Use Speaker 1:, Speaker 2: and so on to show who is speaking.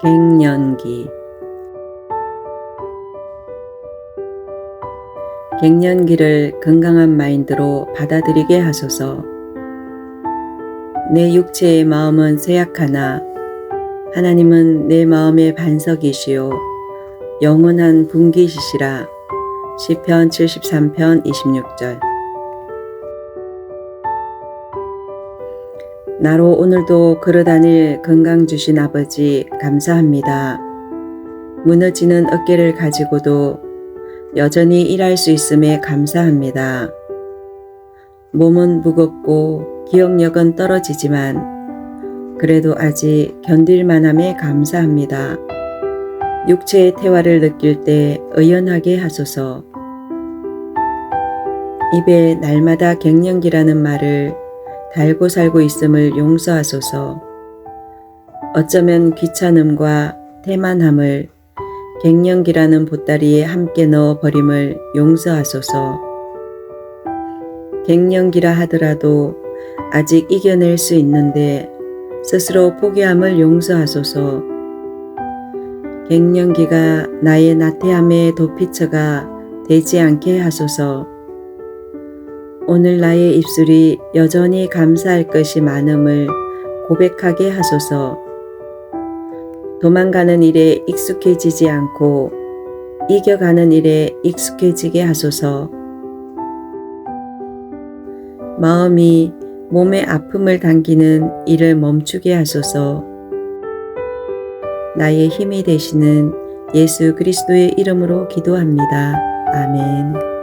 Speaker 1: 갱년기 갱년기를 건강한 마인드로 받아들이게 하소서. 내 육체의 마음은 쇠약하나 하나님은 내 마음의 반석이시요 영원한 분기시시라. 시편 73편 26절 나로 오늘도 걸어다닐 건강 주신 아버지 감사합니다. 무너지는 어깨를 가지고도 여전히 일할 수 있음에 감사합니다. 몸은 무겁고 기억력은 떨어지지만 그래도 아직 견딜 만함에 감사합니다. 육체의 태화를 느낄 때 의연하게 하소서. 입에 날마다 갱년기라는 말을 달고 살고 있음을 용서하소서. 어쩌면 귀찮음과 태만함을 갱년기라는 보따리에 함께 넣어 버림을 용서하소서. 갱년기라 하더라도 아직 이겨낼 수 있는데 스스로 포기함을 용서하소서. 갱년기가 나의 나태함의 도피처가 되지 않게 하소서. 오늘 나의 입술이 여전히 감사할 것이 많음을 고백하게 하소서. 도망가는 일에 익숙해지지 않고 이겨가는 일에 익숙해지게 하소서. 마음이 몸의 아픔을 당기는 일을 멈추게 하소서. 나의 힘이 되시는 예수 그리스도의 이름으로 기도합니다. 아멘.